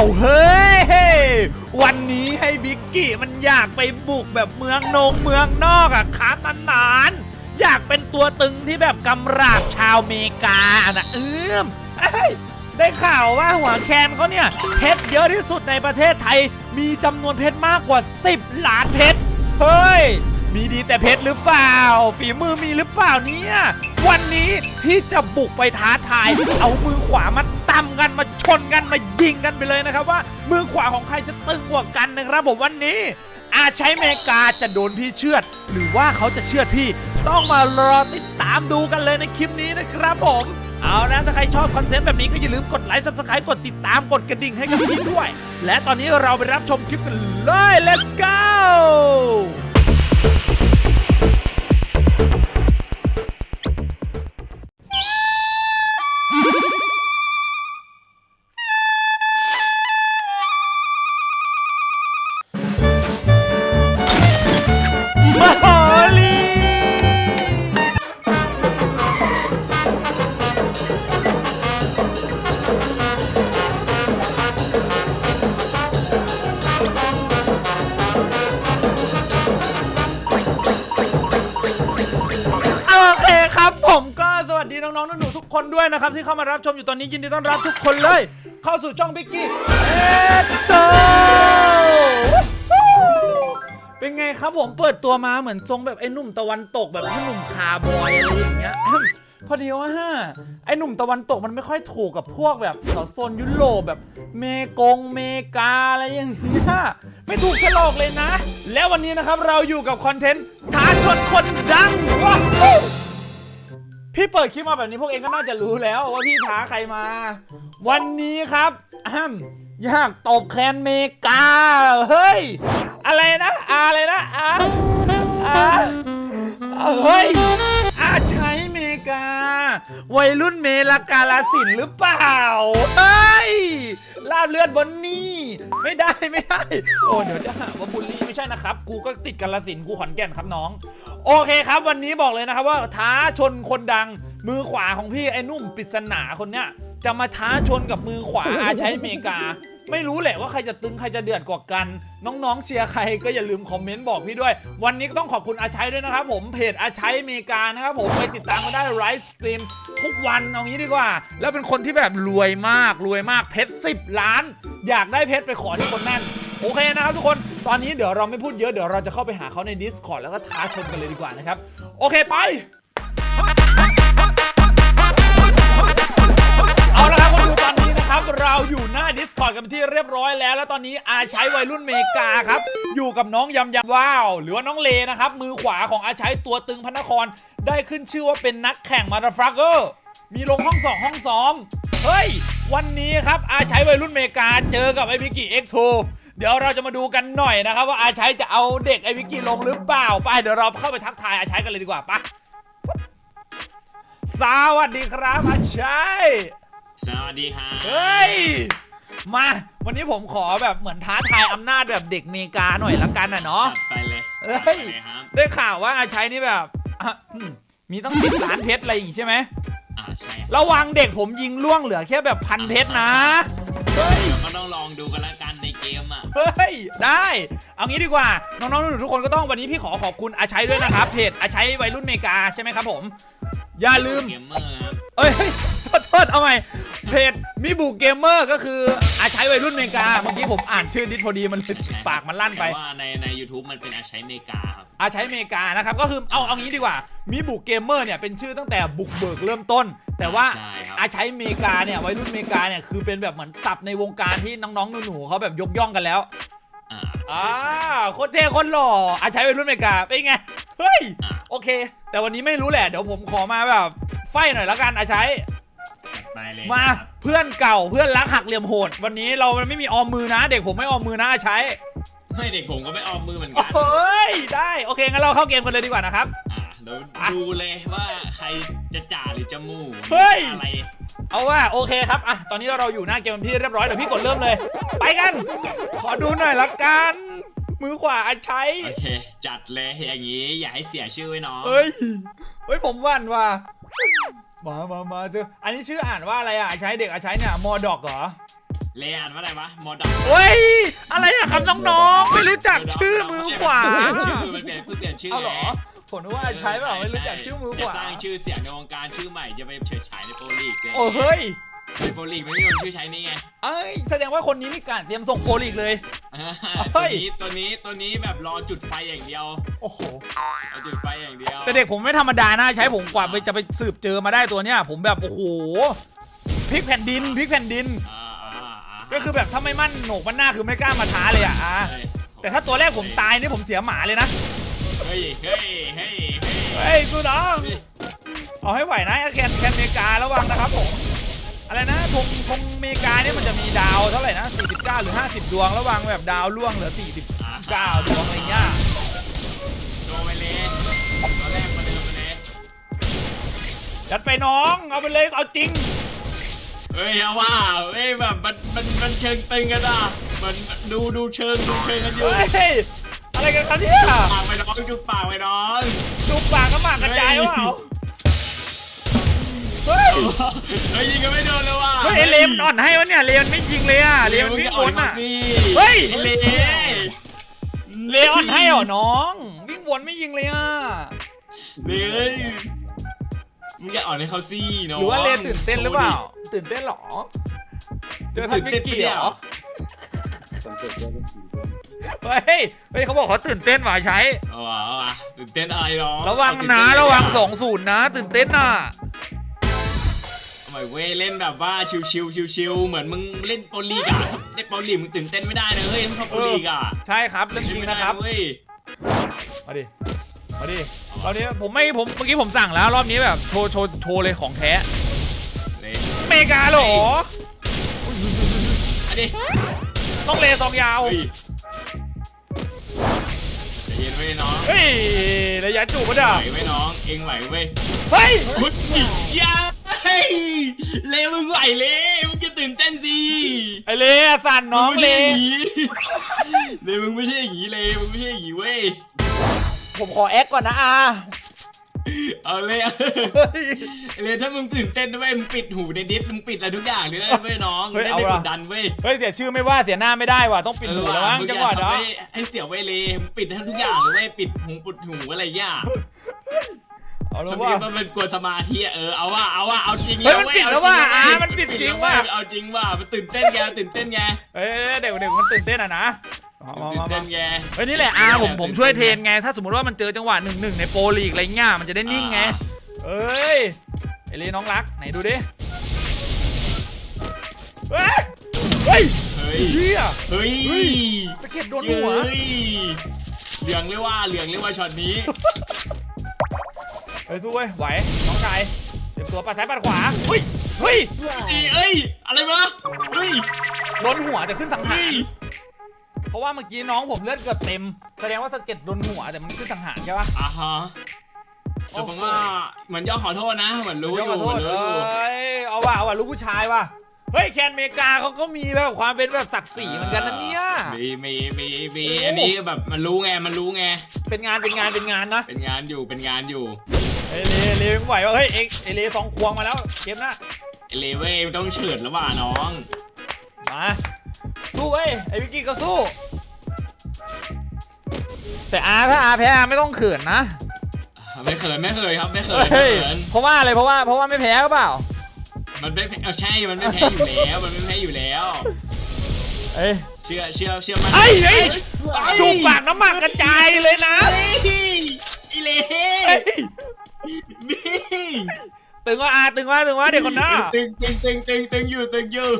าเฮ้ย วันนี้ให้บิกกี้มันอยากไปบุกแบบเมืองนงเมืองนอกอะครับนานๆอยากเป็นตัวตึงที่แบบกำราบชาวเมกานะเอื้มเอ้ยได้ข่าวว่าหัวแคนเขาเนี่ยเพชรเยอะที่สุดในประเทศไทย มีจำนวนเพชรมากกว่า 10 ล้านเพชร เฮ้ย มีดีแต่เพชรหรือเปล่า ฝีมือมีหรือเปล่าเนี่ย วัน นี้พี่จะบุกไปท้าทาย เอามือขวามาตำกันมาชนกันมายิงกันไปเลยนะครับว่า มือขวาของใครจะตึงกว่ากันนะครับผมวันนี้ อาใช้เมกาจะโดนพี่เชือด หรือว่าเขาจะเชือดพี่ ต้องมารอติดตามดูกันเลยในคลิปนี้นะครับผมเอานะถ้าใครชอบคอนเทนต์แบบนี้ก็อย่าลืมกดไลค์ subscribe กดติดตามกดกระดิ่งให้กับพี่ด้วย และตอนนี้เราไปรับชมคลิปกันเลย let's go วัสดีน้องๆหนูๆทุกคนด้วยนะครับที่เข้ามารับชมอยู่ตอนนี้ยินดีต้อนรับทุกคนเลย เข้าสู่ช่องบิกกี้เอ็ดโซเป็นไงครับผมเปิดตัวมาเหมือนทรงแบบไอ้หนุ่มตะวันตกแบบไอ้หนุ่มคาร์บอยอะไรอย่างเงี้ย พอดีว่าฮะไอ้หนุ่มตะวันตกมันไม่ค่อยถูกกับพวกแบบแถวโซนยุโรปแบบเมกงเมกาอะไรอย่างเงี้ยไม่ถูกฉลอกเลยนะ แล้ววันนี้นะครับเราอยู่กับคอนเทนต์ท้าชนคนดังว้าว พี่เปิดคลิปมาแบบนี้พวกเองก็น่าจะรู้แล้วว่าพี่ท้าใครมา วันนี้ครับอ้ำอยากตบแคนเมกา เฮ้ย อะไรนะ อะไรนะอะอะเฮ้ย วัยรุ่นเมลากาลสินหรือเปล่า เฮ้ยลาบเลือดบนนี่ ไม่ได้ไม่ได้ โอ้เดี๋ยวจะหาว่าบุลลี่ไม่ใช่นะครับ กูก็ติดกาลสินกูขอนแก่นครับน้อง โอเคครับ วันนี้บอกเลยนะครับว่าท้าชนคนดังมือขวาของพี่ไอ้นุ่มปริศนาคนเนี้ย จะมาท้าชนกับมือขวาอาใช้อเมริกา ไม่รู้แหละว่าใครจะตึงใครจะเดือดกว่ากัน น้องๆเชียร์ใครก็อย่าลืมคอมเมนต์บอกพี่ด้วย วันนี้ก็ต้องขอบคุณอาชัยด้วยนะครับผมเพจอาชัยอเมริกานะครับผมไปติดตามกันได้ไลฟ์สตรีมทุกวันเอางี้ดีกว่า แล้วเป็นคนที่แบบรวยมากรวยมากเพชรสิบล้าน อยากได้เพชรไปขอที่คนนั่นโอเคนะครับทุกคน ตอนนี้เดี๋ยวเราไม่พูดเยอะ เดี๋ยวเราจะเข้าไปหาเขาใน Discord แล้วก็ท้าชนกันเลยดีกว่านะครับ โอเคไป เอาละครับคนดูตอนนี้นะครับ เราอยู่หน้า Discord กันเป็นที่เรียบร้อยแล้ว แล้วตอนนี้อาใช้วัยรุ่นเมกาครับ อยู่กับน้องยำยำว้าว หรือว่าน้องเลนะครับ มือขวาของอาใช้ตัวตึงพระนคร ได้ขึ้นชื่อว่าเป็นนักแข่งมาราฟรักเกอร์มีลงห้องสองห้องซ้อมเฮ้ย วันนี้ครับอาใช้วัยรุ่นเมกาเจอกับไอพิกิเอ็กโทเดี๋ยวเราจะมาดูกันหน่อยนะครับ ว่าอาใช้จะเอาเด็กไอพิกิลงหรือเปล่าไปเดี๋ยวเราเข้าไปทักทายอาใช้กันเลยดีกว่าปะสวัสดีครับอาชัย สวัสดีครับเฮ้ย มา วันนี้ผมขอแบบเหมือนท้าทายอำนาจแบบเด็กเมกาหน่อยละกันนะเนาะ จัดไปเลยเฮ้ย จัดไปเลยครับได้ข่าวว่าอาชัยนี่แบบอะอืมมีต้องสิบล้านเพชรอะไรอย่างงี้ใช่ไหม อ่าใช่ระวังเด็กผมยิงล่วงเหลือแค่แบบพันเพชรนะ เฮ้ย เดี๋ยวก็ต้องลองดูกันละกันในเกมอะ เฮ้ย ได้ เอางี้ดีกว่า น้องๆหนูๆทุกคนก็ต้องวันนี้พี่ขอขอบคุณอาชัยด้วยนะครับ เพจอาชัยวัยรุ่นเมกาใช่ไหมครับผม อย่าลืม เกมเมอร์ครับเอ้ยโทษโทษเอาใหม่เพจมิบุเกมเมอร์ก็คืออาใช้วัยรุ่นเมกา เมื่อกี้ผมอ่านชื่อดิสพอดีมันเลยปากมันลั่นไป แต่ว่าในใน YouTube มันเป็นอาใช้เมกาครับ อาใช้เมกานะครับก็คือเอาเอางี้ดีกว่ามิบุเกมเมอร์เนี่ยเป็นชื่อตั้งแต่บุกเบิกเริ่มต้น แต่ว่าใช่ครับ อาใช้เมกาเนี่ยวัยรุ่นเมกาเนี่ยคือเป็นแบบเหมือนศัพท์ในวงการที่น้องๆหนูๆเขาแบบยกย่องกันแล้วอ่าอ่าโคตรเท่โคตรหล่ออาใช้วัยรุ่นเมกาเป็นไง เฮ้ยอ่าโอเค แต่วันนี้ไม่รู้แหละ เดี๋ยวผมขอมาแบบไฟหน่อยละกันอาใช้ไปเลยมาครับเพื่อนเก่าเพื่อนรักหักเหลี่ยมโหด วันนี้เราไม่มีออมมือนะ เด็กผมไม่ออมมือนะใช้ไม่เด็กผมก็ไม่ออมมือเหมือนกันโอ้ยได้โอเคงั้นเราเข้าเกมกันเลยดีกว่านะครับอ่าเดี๋ยวดูเลยว่าใครจะจ่าหรือจะมู่เฮ้ยอะไรเอาว่าโอเคครับอะตอนนี้เราอยู่หน้าเกมเป็นที่เรียบร้อยเดี๋ยวพี่กดเริ่มเลย ไปกัน ขอดูหน่อยละกัน มือขวาอาใช้ โอเค จัดเลยอย่างนี้ อย่าให้เสียชื่อไว้น้อง เฮ้ย เฮ้ยผมหวันว่ะ มามามาเถอะอันนี้ชื่ออ่านว่าอะไรอะอาใช้เด็กอาใช้เนี่ยมอดอกเหรอ เลอ่านว่าอะไรวะมอดักเฮ้ย อะไรอะครับน้องๆ ไม่รู้จักชื่อมือขวา ชื่อมันเปลี่ยนเพิ่งเปลี่ยนชื่อเอาเหรอ ผมนึกว่าใช้เปล่าไม่รู้จักชื่อมือขวา จะสร้างชื่อเสียงในวงการชื่อใหม่จะไปเฉิดฉายในโปรลีกไงโอ้เฮ้ยใน โปรลีกไม่มีคนชื่อใช้นี่ไงเอ้ยแสดงว่าคนนี้นี่การเตรียมส่งโปรลีกเลย อ่าเฮ้ตัวย นี้ตัวนี้ตัวนี้แบบรอจุดไฟอย่างเดียวโอ้โห รอจุดไฟอย่างเดียวแต่เด็กผมไม่ธรรมดานะใช้ผมกว่าไปจะไปสืบเจอมาได้ตัวเนี้ย ผมแบบโอ้โหพลิกแผ่นดินพลิกแผ่นดิน อ่าอ่าอ่าก็คือแบบถ้าไม่มั่นโหนกมันหน้าคือไม่กล้ามาท้าเลยอะอะเฮ้ยแต่ถ้าตัวแรกผมตายนี่ผมเสียหมาเลยนะเฮ้ยเฮ้ยเฮ้ยเฮ้ยเฮ้ยกูน้องนี่เอาให้ไหวนะแคนแคนอเมริการะวังนะครับผม อะไรนะธงธงอเมริกาเนี่ยมันจะมีดาวเท่าไหร่นะ 49 หรือ 50 ดวง ระวังแบบดาวล่วงเหลือ 49 ดวงอะไรเงี้ยโดนไปเลยตัวแรกมาเดิมไปเลยจัดไปน้อง เอาไปเลย เอาจริง เฮ้ยเอาว่าเฮ้ยแบบมันมันมันเชิงตึงกันอะมันดูดูเชิงดูเชิงกันอยู่ เฮ้ย อะไรกันครับเนี่ยปากไปน้องจุดปากไปน้องจุกปากก็หมากกระจายเปล่า เฮ้ยเฮ้ยยิงกันไม่โดนเลยว่ะเฮ้ยไอเลมนอ่อนให้วะเนี่ยเลมไม่ยิงเลยอะเลมวิ่งวนอะสิเฮ้ยไอ้เลเลออนให้เหรอน้องวิ่งวนไม่ยิงเลยอะเลยมึงอย่าอ่อนให้เขาสิน้องหรือว่าเลตื่นเต้นหรือเปล่า ตื่นเต้นเหรอเจอทันวิกกี้เหรอสังเกตว่าเป็นสีด้วยเฮ้ย เฮ้ยเขาบอกเขาตื่นเต้นว่ะใช้เอาว่ะเอาว่ะตื่นเต้นอะไรน้องระวังนะระวังสองศูนย์นะ ตื่นเต้นน่ะทำ ไมเว้ยเล่นแบบว่าชิวๆชิวๆเหมือนมึงเล่นโปรลีกอะเล่นโปรลีกมึงตื่นเต้นไม่ได้นะเฮ้ยมึงเข้าโปรลีกอะใช่ครับเรื่องจริงนะครับเว้ยมาดิมาดิรอบนี้ผมไม่ผมเมื่อกี้ผมสั่งแล้ว รอบนี้แบบโชว์โชว์โชว์เลยของแท้เลยอเมริกาเหรออันนี้ต้องเลซองยาวเฮ้ยใจเย็นไว้น้องเฮ้ยระยะจูบปะเนี่ยไหวไว้น้องเองไหวเว้ยเฮ้ยพุทธิยาเฮ้ ยเลมึงไหวเลมึงจะตื่นเต้นสิไอเลอะสั่นน้องเลเลมึงไม่ใช่อย่างนี้เลมึงไม่ใช่อย่างนี้เว้ยผมขอแอคก่อนนะอาเอาเลยเฮ้ยเลถ้ามึงตื่นเต้นนะเว้ยมึงปิดหูในดิสมึงปิดอะไรทุกอย่างเลยนะเว้ยน้องเฮ้ยได้เอาไม่ว่ะกดดันเว้ยเฮ้ยเสียชื่อไม่ว่าเสียหน้าไม่ได้ว่ะต้องปิดหูแล้วมั้งมึจังหวะอย่าเนาะทำให้ให้เสียไว้เลยมึงปิดให้ทุกอย่างเลยเว้ยปิดหูปิดหูอะไรอย่าง เงี้ยเอาแล้วทำว่าไมมันเป็นกวนสมาธิอะเออเอาว่าเอาว่าเอาจริงเฮ้ยมันว้ปิดแล้วว่ะเออะจริงมันปิดจริงแล้วว่ะเว้ยเอาจริงว่ะมันตื่นเต้นไงตื่นเต้นไงเอ้ยเด็กเด็กมันตื่นเต้นอะนะมามาตื่นมาเต้มานไงเฮ้ยนี่แหละอาผมผมช่วยเทรนไง ถ้าสมมติว่ามันเจอจังหวะหนึ่งหนึ่งในโปรลีกอะไรเงี้ยมันจะได้นิ่งไง เอ้ยไอเลน้องรักไหนดูดิ เฮ้ยเฮ้ยเฮ้ยเฮียเฮ้ยเฮ้ยสะเก็ดโดนหัวเฮ้ยเหลืองเลยว่าเหลืองเลยว่าช็อตนี้เฮ้ยสู้เว้ยไหวน้องชายเตรียมตัวปัดซ้ายปัดขวาเฮ้ยเฮ้ยเอ้ยเอ้ยอะไรวะเฮ้ยโดนหัวแต่ขึ้นสังหาเฮ้ยรเพราะว่าเมื่อกี้น้องผมเลือดเกือบเต็มแสดงว่าสะเก็ดโดนหัวแต่มันขึ้นสังหารใช่ปะ อ่าฮะแต่ผมว่าเหมือนย่อขอโทษนะเหมือนรู้อยู่ขอเหโทมือษนรู้อยู่เอ้ยเอาว่ะเอาว่ะลูกผู้ชายว่ะ เฮ้ยแคนอเมริกาเขาก็มีแบบความเป็นแบบศักดิ์ศรีเหมือนกันนะเนี่ย มีมีมีมีโอ้ อันนี้แบบมันรู้ไงมันรู้ไงเป็นงานเป็นงานเป็นงานนะเป็นงานอยู่เป็นงานอยู่ เอ้ยเลเลไม่ไหวว่ะเฮ้ยเอ็กเอเลสองควงมาแล้วเกมหน้าไอ้เลเว้ยต้องเฉิดแล้วว่ะน้องมาสู้เว้ยไอวิกกี้ก็สู้ แต่อาถ้าอาแพ้อาไม่ต้องเขินนะไม่เขินไม่เขินครับไม่เขินไม่เฮ้ยเขินเพราะว่าอะไรเพราะว่าเพราะว่าไม่แพ้หรือเปล่ามันไม่แพ้เอาใช่มันไม่แพ้อยู่แล้วมันไม่แพ้อยู่แล้ว เอ้ยเชื่อเชื่อเชื่อมันไอ้ไอ้ยไอ้จุกปากน้ำหมักกระจายเลยนะเฮ้ยไอ้เลเฮ้ย นี่ตึงว่าอาตึงว่าตึงว่าเด็กคนหน้าตึงตึงตึงตึงตึงอยู่ตึงอยู่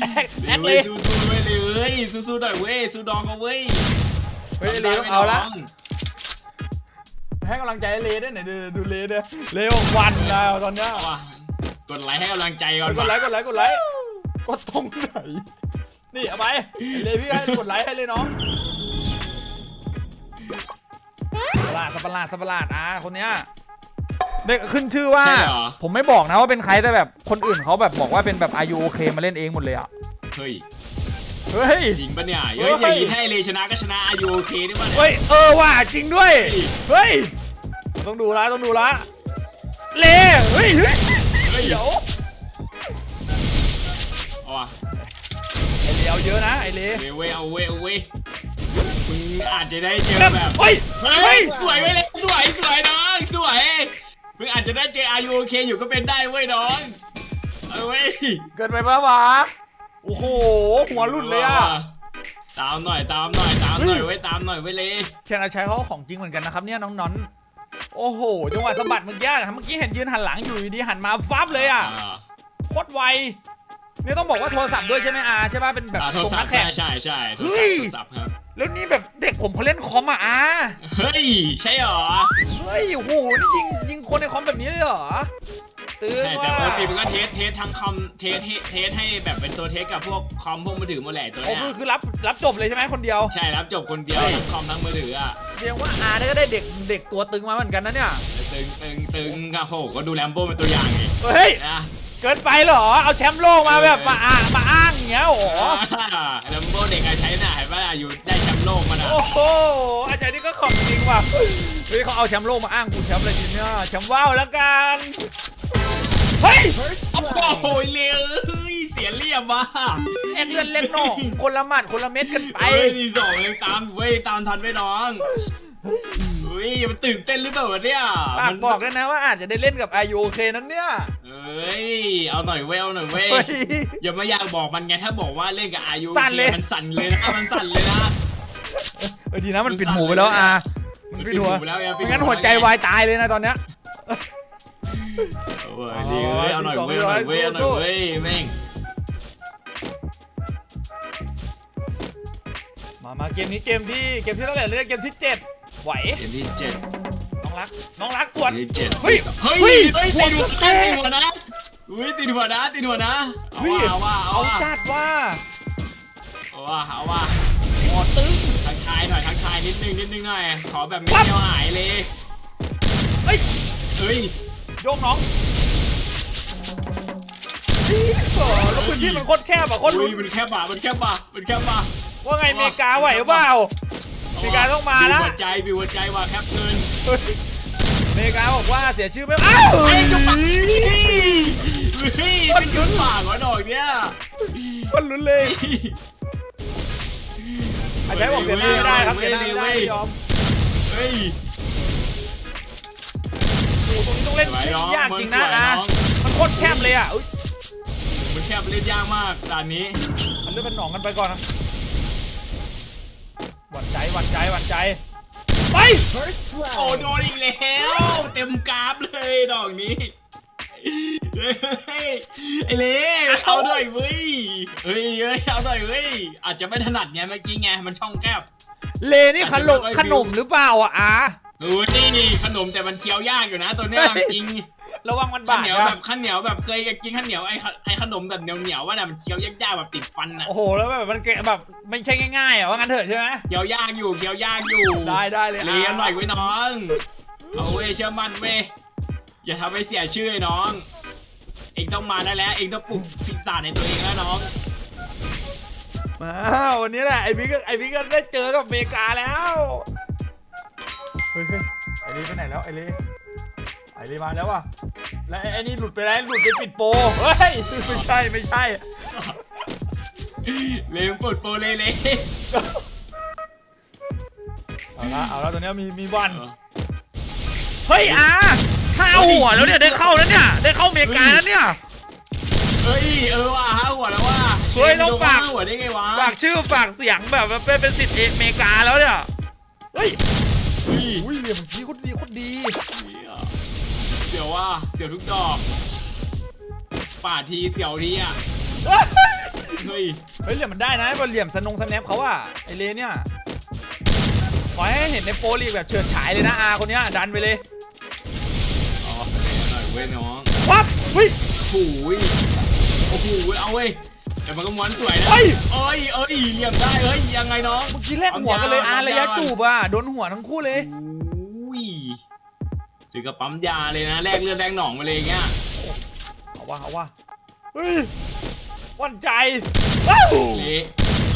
แอคแอคเลเว้ยยสู้สู้ไว้เลยสู้สู้หน่อยเว้ยสู้ดองเขาเว้ยเฮ้ยเลต้องเอาละให้กำลังใจเลด้วยหน่อยดูดูเลด้วยเลบอกวันแล้วตอนเนี้ยเอาว่ะกดไลค์ให้กำลังใจก่อนกดไลค์กดไลค์กดไลค์กดตรงไหนนี่เอาไปเลพี่ให้กดไลค์ให้เลยน้อง ประหลาดสัตว์ประหลาดสัตว์ประหลาดอะคนเนี้ยเด็กขึ้นชื่อว่า ใช่เหรอ ผมไม่บอกนะว่าเป็นใครแต่แบบคนอื่นเขาแบบบอกว่าเป็นแบบอายุโอเคมาเล่นเองหมดเลยอะเฮ้ยเฮ้ย จริงปะเนี่ยเฮ้เฮ้ยยอย่างนี้ถ้าไอ้เลชนะก็ชนะอายุโอเคด้วยวะเนี่ยเฮ้ยเออว่ะจริงด้วย เฮ้ยเฮ้ยต้องดูละต้องดูละเล่เฮ้ยเฮ้ยเฮ้ยเดี๋ยวเอาว่ะเอาเยอะนะไอเล เว้ยเอาเว้ยเอาเว้ย มึงอาจจะได้เจอแบบเฮ้ยเฮ้เฮ้ยยสวยไว้เลยสวยสวยน้องสวยมึงอาจจะได้เจออายุโอเคอยู่ก็เป็นได้เว้ยน้องเอาเว้ยเกินไปปะวะโอ้โห หัวหลุดเลยอะ ตามหน่อยตามหน่อยตามหน่อยเฮ้ยเว้ยตามหน่อยเว้ยเลยเชนอาชัยเขาก็ของจริงเหมือนกันนะครับเนี่ยน้องนอนโอ้โหจังหวะสะบัดเมื่อกี้อะเมื่อกี้เห็นยืนหันหลังอยู่ดีๆหันมาฟับเลยอะโคตรไว เนี่ยต้องบอกว่าโทรศัพท์ด้วยใช่ไหมอาใช่ป่ะเป็นแบบอ่าโทตรรงศันัพกท์แข่ใช่ง ใช่ใช่โทรเฮ้ศัพยท์โทรศัพท์ครับ แล้วนี่แบบเด็กผมเขาเล่นคอมอะอาเฮ้ย ใช่เหรอ เฮ้ยโอ้โหนี่ยิงยิงคนในคอมแบบนี้เลยเหรอตื่นใช่แต่ว่าปกติมันก็เทสเทสทั้งคอมเทสเทสเทสให้แบบเป็นตัวเทสกับพวกคอมพวกมือถือหมาแหละตัวโอ้เนี้ยคือคือรับรับจบเลยใช่ไหมคนเดียวใช่รับจบคนเดียวเฮ้ยทั้งคอมทั้งมือถืออะเรียกว่าอาเนี่ยก็ได้เด็กเด็กตัวตึงมาเหมือนกันนะเนี่ยตึงตึงตึงก็โหก็ดูแลมโบ้เป็นตัวอย่างไงเฮ้ยนะ เกินไปเหรอ เอาแชมป์โลกมาแบบมาอ้างมาอ้างอย่างเงี้ยโอ้โหแลมโบ้เด็กไอ้ใช้น่ะเห็นปะล่ะอยู่ได้แชมป์โลกมาน่ะโอ้โหอาจารย์นี่ก็ของจริงว่ะเฮ้ยเขาเอาแชมป์โลกมาอ้างกูแชมป์อะไรทีเนี่ยแชมป์ว่าวแล้วกันเฮ้ย First โอ้ blood. โหเลยเสียเรียบว่ะแอกเลือนเล็กน้องคนละหมัดคนละเม็ดกันไปไอ้ที่สองยังตามเว้ยตามทันไว้น้อง เฮ้ยมันตื่นเต้นหรือเปล่าวะเนี่ยฝากมันบอกด้วยนะว่าอาจจะได้เล่นกับไอยูโอเคนั้นเนี่ย เอ้ยเอาหน่อยเว้ยเอาหน่อยเว้ยเฮ้ย อย่ามาอยากบอกมันไงถ้าบอกว่าเล่นกับอายุสั่นเลย มันสั่นเลยนะมันสั่นเลยนะ เออดีนะมันปิดหูไปแล้วอะมันปิดหัวไปแล้วไงไม่งั้นหัวใจวายตายเลยนะตอนเนี้ยเว้ยดีเว้ยเอาหน่อยเว้ยเอาหน่อยเว้ยเอาหน่อยเว้ยแม่งมามาเกมนี้เกมที่เกมที่เท่าไหร่เลยเกมที่เจ็ด ไหวเกมที่เจ็ดน้องรัก น้องรักส่วนเกมที่เจ็ดเฮ้ย เฮ้ยเฮ้ยเฮ้ยหัวติดหัวแตกติดหัวนะอุ้ยติดหัวนะติดหัวนะเอาเฮ้ยว่าเอาว่าเอาเอาว่าจัดว่าเอาว่าเอาว่าหมอตึ้งทักทายหน่อยทักทายนิดนึงนิดนึงหน่อยขอแบบไม่เดียวหายเลยเฮ้ยเฮ้ยโยกน้องเฮ้ยโอ้แล้วพื้นที่มันโคตรแคบอะโคตรอุ้ลุ้ยนมันแค่บ่ามันแค่บ่ามันแค่บ่าว่าไงอเมริกาไหวหรือเปล่าอเมริกาต้องมาละหัวใจบิวหัวใจว่ะแคปเกินเฮ้ยอเมริกาบอกว่าเสียชื่อไม่อ้าวเฮ้ยจุ๊บปากเฮ้ยเป็นยุ้นปากเหรอดอกเนี่ยคนลุ้นเลยอาจารย์บอกเสียหน้าไม่ได้ครับเสียหน้าไม่ได้ไม่ยอมเฮ้ยโอ้โหตรงนี้ต้องเล่นสวยน้องยากจริงนะมันสวยอะน้องมันโคตรแคบเลยอะอุ๊ยมันแคบเล่นยากมากด่านนี้มันเลือกเป็นหนองกันไปก่อนนะ หวั่นใจหวั่นใจหวั่นใจ ไป First โอ้ blood. โดนอีกแล้ว เต็มกราฟเลยดอกนี้เฮ้ยไอ้เล่เอาหน่อยเว้ยเฮ้ยเฮ้ยเอาหน่อยเว้ยอาจจะไม่ถนัดไงเมื่อกี้ไงมันช่องแคบ เลนี่ขนมขนมหรือเปล่าอะอาเฮ้ยนี่ขนมแต่มันเคี้ยวยากอยู่นะตัวเนี้ยเฮ้ยจริง ระวังมันข้าวบาดเหนียวนะแบบข้าวเหนียวแบบเคยกินข้าวเหนียวไอ้ขไอ้ขนมแบบเหนียวเหนียวๆว่าน่ะมันเคี้ยวยากๆแบบติดฟันน่ะโอ้โหแล้วแบบมันเกะแบบไม่ใช่ง่ายๆอะว่างั้นเถอะใช่ไหมเคี้ยวยากอยู่เคี้ยวยากอยู่ได้ได้เลยเรียนหน่อยไว้น้องเอาเว้ยเชื่อมั่นเว้ยอย่าทำให้เสียชื่อไอ้น้อง เองต้องมาได้แล้ว เองต้องปลุกปีศาจในตัวเองแล้วน้อง มาวันนี้แหละไอพี่ก็ไอพี่ก็ได้เจอกับอเมริกาแล้วเฮ้ยเฮ้ยไอเลไปไหนแล้วไอเล ไอเลมาแล้วว่ะ แล้วไอ้ไอ้นี่หลุดไปแล้วหลุดไปปิดโปรเฮ้ยไม่ใช่ไม่ใช่ เลมปลดโปรเลเลเอาละเอาละตัวเนี้ยมีมีบอลเฮ้ยอาถ้าเอาหัวแล้วเนี่ยได้เข้าแล้วเนี่ยได้เข้าอเมริกาแล้วเนี่ยเฮ้ยเออว่ะห้าหัวแล้วว่ะเฮ้ยต้องฝากห้าหัวได้ไงวะฝากชื่อฝากเสียงแบบว่าเป็นเป็นสิทธิ์อเมริกาแล้วเนี่ยเฮ้ยเฮ้ยอุ้ยเหลี่ยมเมื่อกี้โคตรดีโคตรดี เสียวว่ะเสียวทุกดอก ป่าดทีเสียวทีอะ เฮ้ย เฮ้ยเหลี่ยมมันได้นะบอลเหลี่ยมสนงสแนปเขาอะไอเลเนี่ยขอให้เห็นในโปรลีกแบบเฉิดฉายเลยนะอาคนเนี้ยดันไปเลยอ๋อหน่อยเว้ยน้องวับเฮ้ยโอ้โหโอ้โหเอาเว้ย แต่มันก็ม้วนสวยนะ เฮ้ยเอ้ยเอ้ยเหลี่ยมได้เฮ้ยยังไงน้อง เมื่อกี้แลกหัวกันเลยอาระยะจูบอะโดนหัวทั้งคู่เลยอุ้ย ถึงกับปั๊มยาเลยนะแลกเลือดแลกหนองไปเลยอย่างเงี้ยเอาวะเอาวะเฮ้ยหวันใจว้าวเละ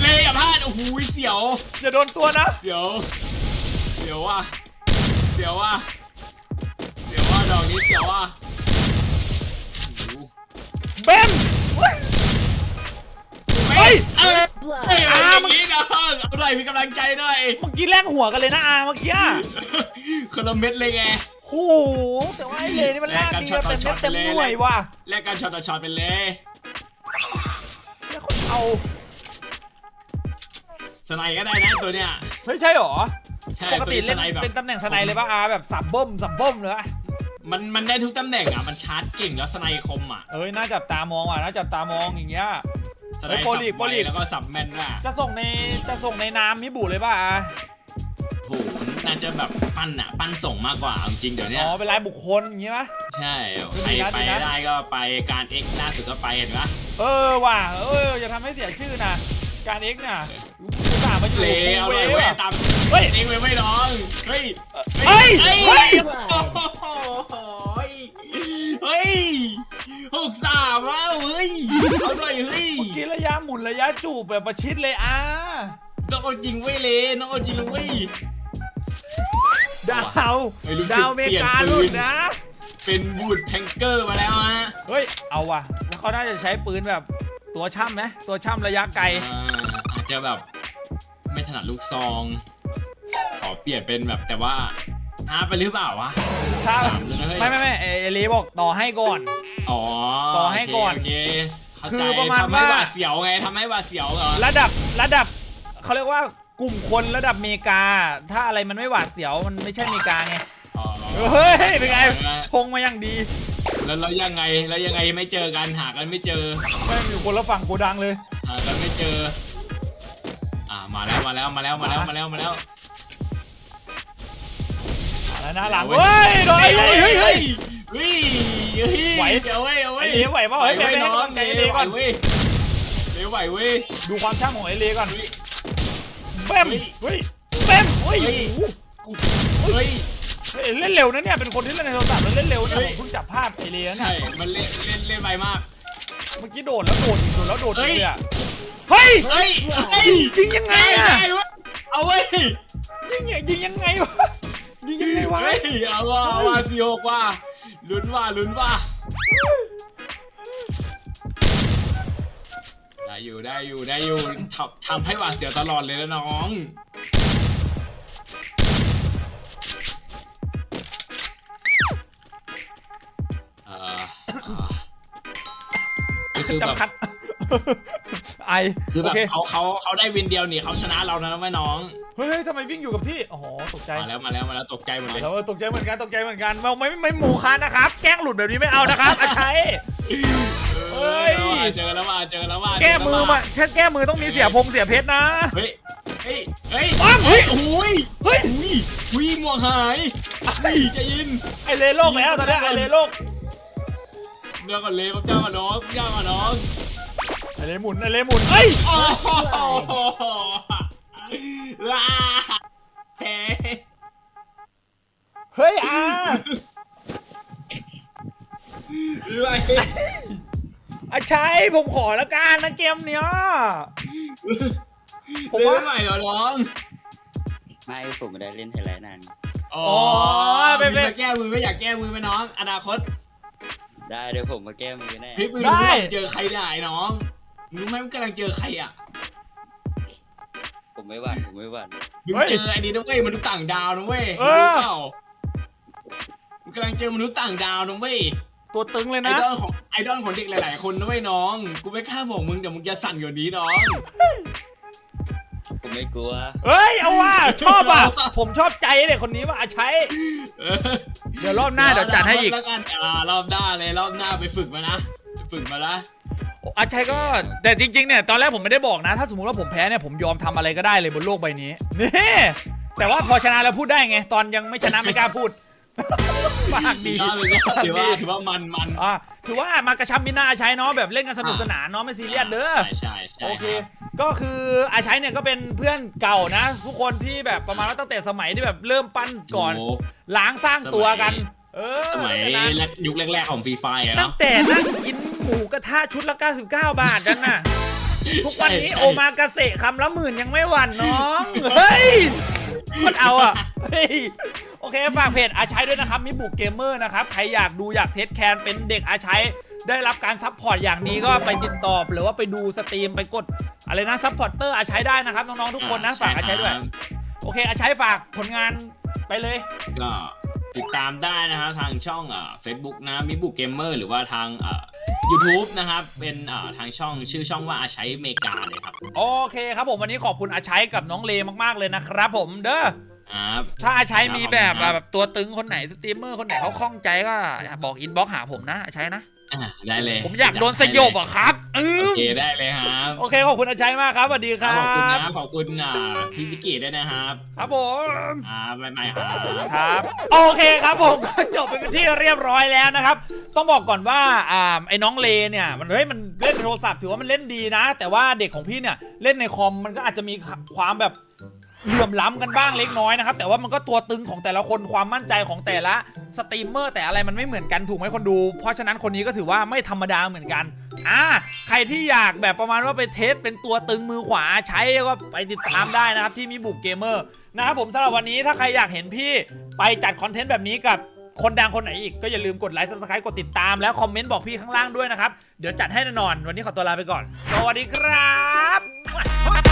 เละอย่าพลาดโอ้โหเสียว อย่าโดนตัวนะเสียว เสียวว่ะเสียวว่ะเสียวว่ะดอกนี้เสียวว่ะโอ้โหเบมเฮ้ย เฮ้ย เอ้ย First เฮ้ยอ่าเอาอย่างนี้น้องเอาหน่อยมีกำลังใจหน่อย เมื่อกี้แลกหัวกันเลยนะอาเมื่อกี้ คนละเม็ดเลยไง โอ้โหแต่ว่าไอ้เลนี่มันลากดีแลกกันเต็มช็เม็อดตเต็มๆไปเลยหน่วยว่ะแลกกันช็อตต่อช็อตไปเลยแล้วคนเอาสไนก็ได้นะตัวเนี้ยเฮ้ยใช่หรอใช่ปกติวเล่นสไแบบเป็นตำแหน่งสไนเลยป่ะอาแบบสับเบิ้มสับเบิ้มเลยปะมันมันได้ทุกตำแหน่งอะมันชาร์จเก่งแล้วสไนคมอะเอ้ยน่าจับตามองว่ะน่าจับตามองอย่างเงี้ยสไนเฮ้ยโปรลีกสับโปรลีกไวแล้วก็สับแม่นด้วยจะส่งในจะส่งในน้ำมิบุเลยป่ะอาโหน่า จะแบบปั้นอะปั้นส่งมากกว่าเอาจริงเดี๋ยวเนี้ยอ๋อเป็นรายบุคคลอย่างงี้ปะใช่ใครดีนะไปดีนะได้ก็ไปการเอ็กล่าสุดก็ไปเห็นปะเออว่ะเอออย่าทำให้เสียชื่อนะการเอ็กซ์น่ะกูสามาอยู่เลเอาเวเลยฟเว้ยว่ะตามเฮ้ยเองเว้ยไม่น้องเฮ้ยเฮ้ยเฮ้ยโอ้โหเฮ้ยหกสามอะเฮ้ยเอาหน่อยเฮ้ยเมื่อกี้ระยะหมุนระยะจูบแบบประชิดเลยอาต้องเอาจริงเว้ยเลยต้องเอาจริงเลยเว้ย ดาวเฮ้ยรู้สึกดาวเมกาเปลี่ยนปืนหลุดนะ เป็นบูดแทงเกอร์มาแล้วฮะเฮ้ย เอาว่ะแล้วเขาน่าจะใช้ปืนแบบตัวช่ำไหมตัวช่ำระยะไกล อ่าอาจจะแบบไม่ถนัดลูกซอง ขอเปลี่ยนเป็นแบบแต่ว่าอาไปหรือเปล่าวะ ถ้าถามเลยนะเฮ้ยไม่ไม่ไม่เอเอลีบอกต่อให้ก่อน อ๋อต่อให้ก่อนโเคโอเคเข้าคืใจอประมาณทำให้ว่า หวาดเสียวไงทำให้หวาดเสียวเหรอ ระดับระดับเขาเรียกว่า กลุ่มคนระดับเมกา ถ้าอะไรมันไม่หวาดเสียวมันไม่ใช่เมกาไงอ๋อเฮ้ยเป็นไงชงมาอย่างดีแล้วแล้วยังไงแล้วยังไงไม่เจอกันหากันไม่เจอไม่งอยู่คนละฝั่งโกดังเลย หากันไม่เจอ อ่ามาแล้วมาแล้วมาแล้วมาแล้วมาแล้วมาแล้วแล้วหน้าหลังเฮ้ยโดนเฮ้ยเฮ้ยเฮ้ยเฮ้ยเฮ้ยเฮ้ยไหวเดี๋ยวเว้ยเอาเว้ยไอ้เหลวไหวเปล่าเฮ้ยไหวไปไปให้น้อกำลังงใจเหลวไอ้เหลวก่อนไหวเว้ยเหลวไหวเว้ยดูความช่ำของไอเลก่อน เฮ้ยเบ้มเฮ้ยเบ้มเฮ้ยเฮ้ยโอ้โหเฮ้ยเฮ้ยเล่นเร็วนะเนี่ยเป็นคนที่เล่นในโทรศัพท์แล้วเล่นเร็วเนี่ยเฮ้ผยมเพิ่งจับภาพไอเลนะใช่เนี่ยมันเล่นเล่นเล่นไวมากเมื่อกี้โดดแล้วโดดอีกโดดแล้วโดดอีกเฮ้ยเลยอะเฮ้ยเฮ้ยเฮ้ยยิงยังไงอะด้เว้ยเอาเว้ยยิงยังยิงยังไงวะยิงยังไงวะเฮ้ยเอาว่าเอาว่าสี่หกว่าลุ้นว่าลุ้นว่า ได้อยู่ได้อยู่ได้อยู่ทำทำให้หวาดเสียวตลอดเลยนะน้องเอ่อเอ่อก็คือแบบจำคัด ไอคือโอแบบเคเขาเขาเขาได้วินเดียวนี่เขาชนะเรานะแม่น้องเฮ้ยทำไมวิ่งอยู่กับที่อ๋อตกใจมาแล้วมาแล้วมาแล้วตกใจหมดเลยแล้วตกใจเหมือนกันตกใจเหมือนกันไม่ไม่ไม่หมูคันนะครับ แกล้งหลุดแบบนี้ไม่เอานะครับอาชัยเฮ้ ยเจอแล้วว่าเจอแล้วว่าแก้มือมาแค่แก้มือต้องมีเสียพงเสียเพชรนะ เฮ้ย เฮ้ย เฮ้ยปั้มเฮ้ยโอ้ยเฮ้ยอุ้ยอุ้ยหมวกหายเฮ้ยใจเย็นไอเลโลกแล้วตอนเนี้ยไอเลโลกเดี๋ยวก่อนเลยพระเจ้ากับน้องพระเจ้ากับน้องไอเลหมุนไอเลหมุนเอ้ยโอ้โห อาชัยผมขอแล้วกันนะเกมเนี้ย ผมเล่นว่า ไม่ไหวเหรอน้องไม่ผมไม่ได้เล่นไฮไลท์นานอ๋อเป็เป็นนแก้มือไม่อยากแก้มือไหมน้อง อนาคตได้เดี๋ยวผมมาแก้มือแน่เฮ้ยมึงได้ รู้ไหมเจอใครได้น้องมึงรู้ไหมมึงกำลังเจอใครอะผมไม่หวั่นผมไม่หวั่นมึงเฮ้ยเจอไอ้นี่นะเว้ยมนุษย์ต่างดาวนะเว้ยเออ รู้เปล่ามึงกำลังเจอมนุษย์ต่างดาวนะเว้ยตัวตึงเลยไอนะ ดอลของไอดอลของเด็กหลาย ๆ คนนะเว้ยน้อง กูไม่กล้าบอกมึงเดี๋ยวมึงจะสั่นกว่านี้น้อง ผมไม่กลัว เฮ้ยเอาว่าชอบอะ ผมชอบใจเด็กคนนี้ว่าอาชัยเออเดี๋ยวรอบหน้าเดี๋ยวจัดให้อีก แล้วกันอ่ารอบหน้าเลยรอบหน้าไปฝึกมานะไปฝึกมาละ อาชัยก็แต่จริงๆเนี่ยตอนแรกผมไม่ได้บอกนะ ถ้าสมมติว่าผมแพ้เนี่ยผมยอมทำอะไรก็ได้เลยบนโลกใบนี้นี่แต่ว่าพอชนะแล้วพูดได้ไง ตอนยังไม่ชนะไม่กล้าพูด ปากดีก็เลยก็ถือว่าถือว่ามันมันอ่าถือว่ามากระชับมิตรหนาอาชัยเนาะแบบเล่นกันสนุกสนานเนาะไม่ซีเรียสเด้อใช่ใช่ใช่โอเครับก็คืออาชัยเนี่ยก็เป็นเพื่อนเก่านะ ทุกคนที่แบบประมาณว่าตั้งแต่สมัยที่แบบเริ่มปั้นก่อนโล้างสร้างตัวกันสมัยเออสมัยนะแรกยุคแรกๆของฟรีไฟอะตั้เนาะงแต่นั่งกินหมูกระทะชุดละ 99 บาทนั่นน่ะ ทุกวันนี้ใช่โอมากาเสะคำละหมื่นยังไม่หวั่นน้อง เฮ้ยมันเอาอะ เฮ้ยโอเคฝากเพจอาชัยด้วยนะครับมิบุกเกมเมอร์นะครับใครอยากดูอยากเทสแคนเป็นเด็กอาชัยได้รับการซัพพอร์ตอย่างดีก็ไปติดต่อหรือว่าไปดูสตรีมไปกดอะไรนะซัพพอร์เตอร์อาใช้ได้นะครับน้องๆทุกคนนะฝากอาใช้ด้วย โอเค อาใช้ฝากผลงานไปเลยก็ติดตามได้นะครับทางช่องอ่า Facebook นะมิบุเกมเมอร์หรือว่าทางอ่า YouTube นะครับ เป็นอ่าทางช่องชื่อช่องว่าอาใช้เมกาเลยครับ โอเคครับผมวันนี้ขอบคุณอาชัยกับน้องเลมากๆเลยนะครับผมเด้อ ครับถ้าอาชัยมีแบบครับแบบตัวตึงคนไหนสตรีมเมอร์คนไหนเขาคล่องใจก็บอกอินบ็อกหาผมนะอาชัยนะอ่าได้เลยผมอยากโดนสยบอะครับอืโอมเคได้เลยครับโอเคขอบคุณอาชัยมากครับสวัสดีคครัรับบขอบคุณนะขอบคุณอ่าพี่วิกิด้วยนะครับครับผมอ่าบ๊ายบายครับ ครับโอเคครับผมก็จบไปเป็นที่เรียบร้อยแล้วนะครับ ต้องบอกก่อนว่าอ่าไอ้น้องเลเนี่ยมันเฮ้ยมันเล่นในโทรศัพท์ถือว่ามันเล่นดีนะ แต่ว่าเด็กของพี่เนี่ยเล่นในคอมมันก็อาจจะมีความแบบ เหลื่อมล้ำกันบ้างเล็กน้อยนะครับ แต่ว่ามันก็ตัวตึงของแต่ละคนความมั่นใจของแต่ละสตรีมเมอร์แต่อะไรมันไม่เหมือนกันถูกไหมคนดู เพราะฉะนั้นคนนี้ก็ถือว่าไม่ธรรมดาเหมือนกันอ่าใครที่อยากแบบประมาณว่าไปเทสเป็นตัวตึงมือขวาใช้ก็ไปติดตามได้นะครับที่มีบุกเกมเมอร์นะครับผมสำหรับวันนี้ถ้าใครอยากเห็นพี่ไปจัดคอนเทนต์แบบนี้กับคนดังคนไหนอีกก็อย่าลืมกดไลค์ subscribe กดติดตามแล้วคอมเมนต์บอกพี่ข้างล่างด้วยนะครับ เดี๋ยวจัดให้แน่นอน วันนี้ขอตัวลาไปก่อน สวัสดีครับ